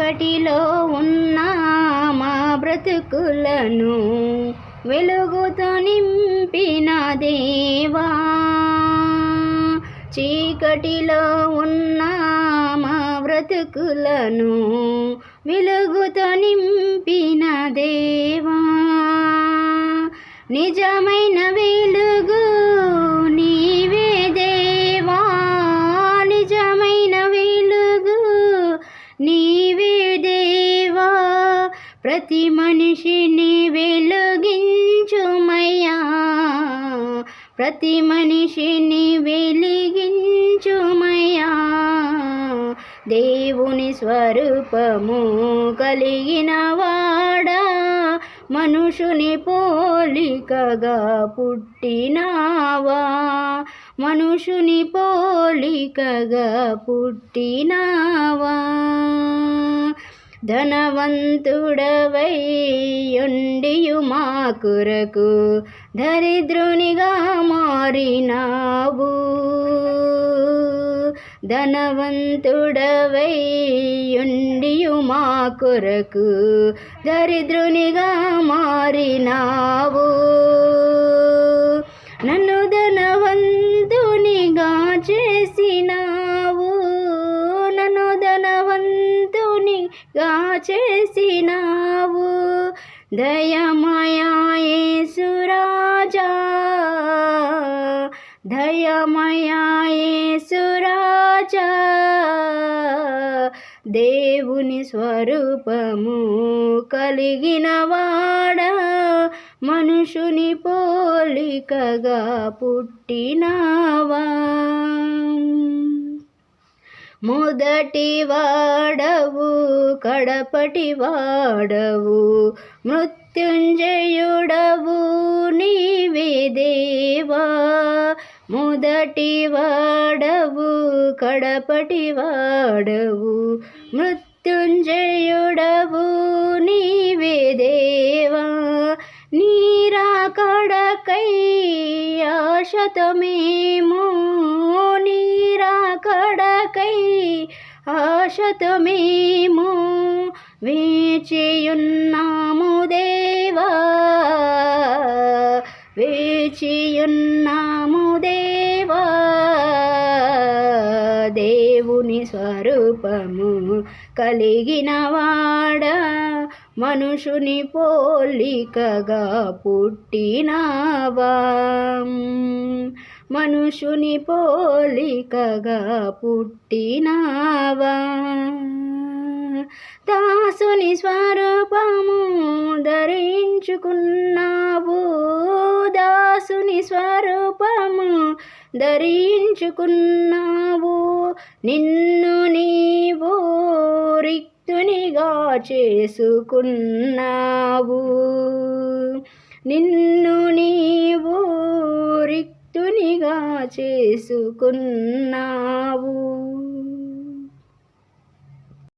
చీకటిలో ఉన్న మా బ్రతుకులను వెలుగుతో నింపిన దేవా. చీకటిలో ఉన్న మా బ్రతుకులను వెలుగుతో నింపిన దేవా. నిజమైన వెలుగు ప్రతి మనిషిని వెలుగించుమయ్యా. ప్రతి మనిషిని వెలిగించుమయ్యా. దేవుని స్వరూపము కలిగిన వాడా. మనుషుని పోలికగా పుట్టినావా. మనుషుని పోలికగా పుట్టినావా. ధనవంతుడవై ఉండియు మా కొరకు దరిద్రునిగా మారినావు. ధనవంతుడవై ఉండియు మా కొరకు దరిద్రునిగా మారినా ధనవంతునిగా చేసినావు. దయమయాసురాజా దయమయాసురాజా దేవుని స్వరూపము కలిగిన వాడ. మనుషుని పోలికగా పుట్టినావా. మొదటి వాడవు కడపటి వాడవు. మృత్యుంజయుడవు నీవే దేవా. మొదటి వాడవు కడపటి వాడవు. మృత్యుంజయుడవు నీవే దేవా. నీరా కడకై ఆశతమేమో నీరా కడకై ఆశతమేమో వేచియున్నాము దేవా వేచియున్నాము దేవా దేవుని స్వరూపము కలిగిన వాడా మనుషుని పోలికగా పుట్టినవా. మనుషుని పోలికగా పుట్టినావా? దాసుని స్వరూపము ధరించుకున్నావు. దాసుని స్వరూపము ధరించుకున్నావు. నిన్ను నీవు రిక్తునిగా చేసుకున్నావు. నిన్ను నీవు రిక్తుని చేసుకున్నావు.